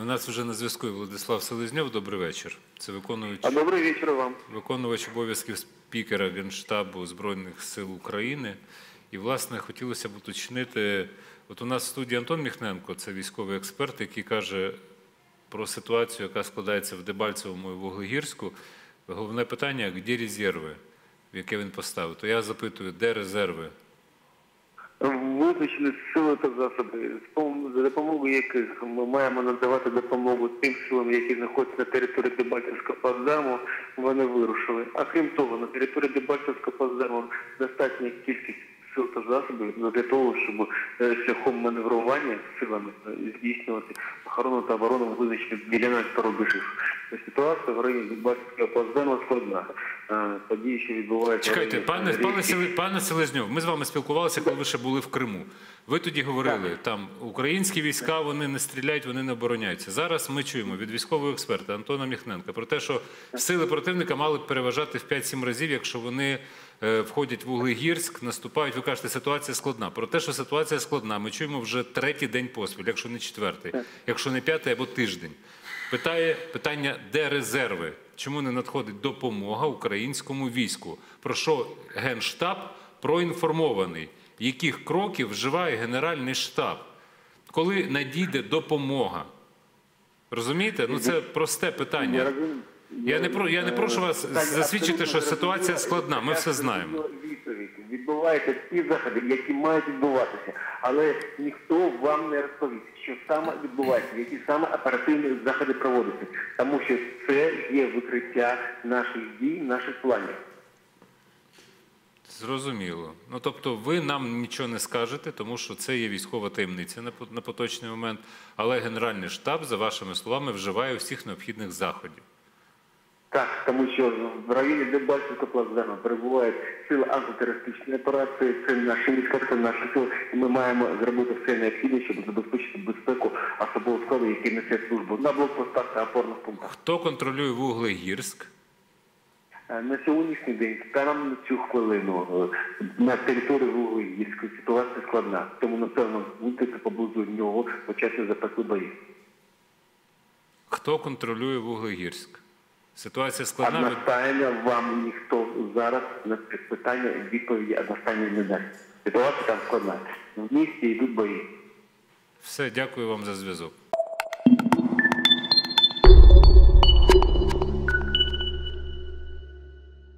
У нас вже на зв'язку Владислав Селезньов. Добрий вечір. Це виконувач, А добрый вечер вам. виконувач обов'язків спікера Генштабу Збройних сил України. І, власне, хотілося б уточнити: от у нас в студії Антон Міхненко, це військовий експерт, який каже про ситуацію, яка складається в Дебальцевому і Вуглегірську. Головне питання, де резерви, яке він поставив. То я запитую, де резерви? Визначені сили та засоби, допомогою яких ми маємо надавати допомогу тим силам, які знаходяться на території Дебальцевського плацдарму, вони вирушили. А крім того, на території Дебальцевського плацдарму достатня кількість сил та засобів для того, щоб е, шляхом маневрування силами е, здійснювати охорону та оборону визначених ділянок та рубежів. Ситуація в районі Дебальцевського плацдарму складна. Е, Події, що відбуваються Чекайте, пане, пане, Річки. Пане Селезньов, ми з вами спілкувалися, коли ви ще були в Криму. Ви тоді говорили, там українські війська вони не стріляють, вони не обороняються. Зараз ми чуємо від військового експерта Антона Міхненка про те, що сили противника мали б переважати в 5-7 разів, якщо вони е, входять в Углегірськ, наступають. Ви кажете, ситуація складна. Про те, що ситуація складна, ми чуємо вже третій день поспіль, якщо не четвертий, якщо не п'ятий або тиждень. Питає питання, де резерви? Чому не надходить допомога українському війську? Про що Генштаб проінформований? Яких кроків вживає Генеральний штаб? Коли надійде допомога? Розумієте? Ну це просте питання. Я не про- я не прошу вас засвідчити, що ситуація складна. Ми все знаємо. Відбуваються ті заходи, які мають відбуватися, але ніхто вам не розповість, що саме відбувається, які саме оперативні заходи проводяться, тому що це є викриття наших дій, наших планів. Зрозуміло. Ну тобто, ви нам нічого не скажете, тому що це є військова таємниця на поточний момент. Але Генеральний штаб, за вашими словами, вживає всіх необхідних заходів. Так, тому що в районі Дебальцевського плацдарму перебувають сили антитерористичної операції, це наші війська, це наші сили, і ми маємо зробити все необхідне, щоб забезпечити безпеку особового складу, який несе службу на блокпостах та опорних пунктах. Хто контролює Вуглегірськ? Е, На сьогоднішній день, станом на цю хвилину, на території Вуглегірської ситуація складна, тому напевно вулиці поблизу нього почати запеклі бої. Хто контролює Вуглегірськ? Ситуація складна. Одностайно вам ніхто зараз на це питання відповіді одностайно не дасть. Ситуація там складна. В місті йдуть бої. Все, дякую вам за зв'язок.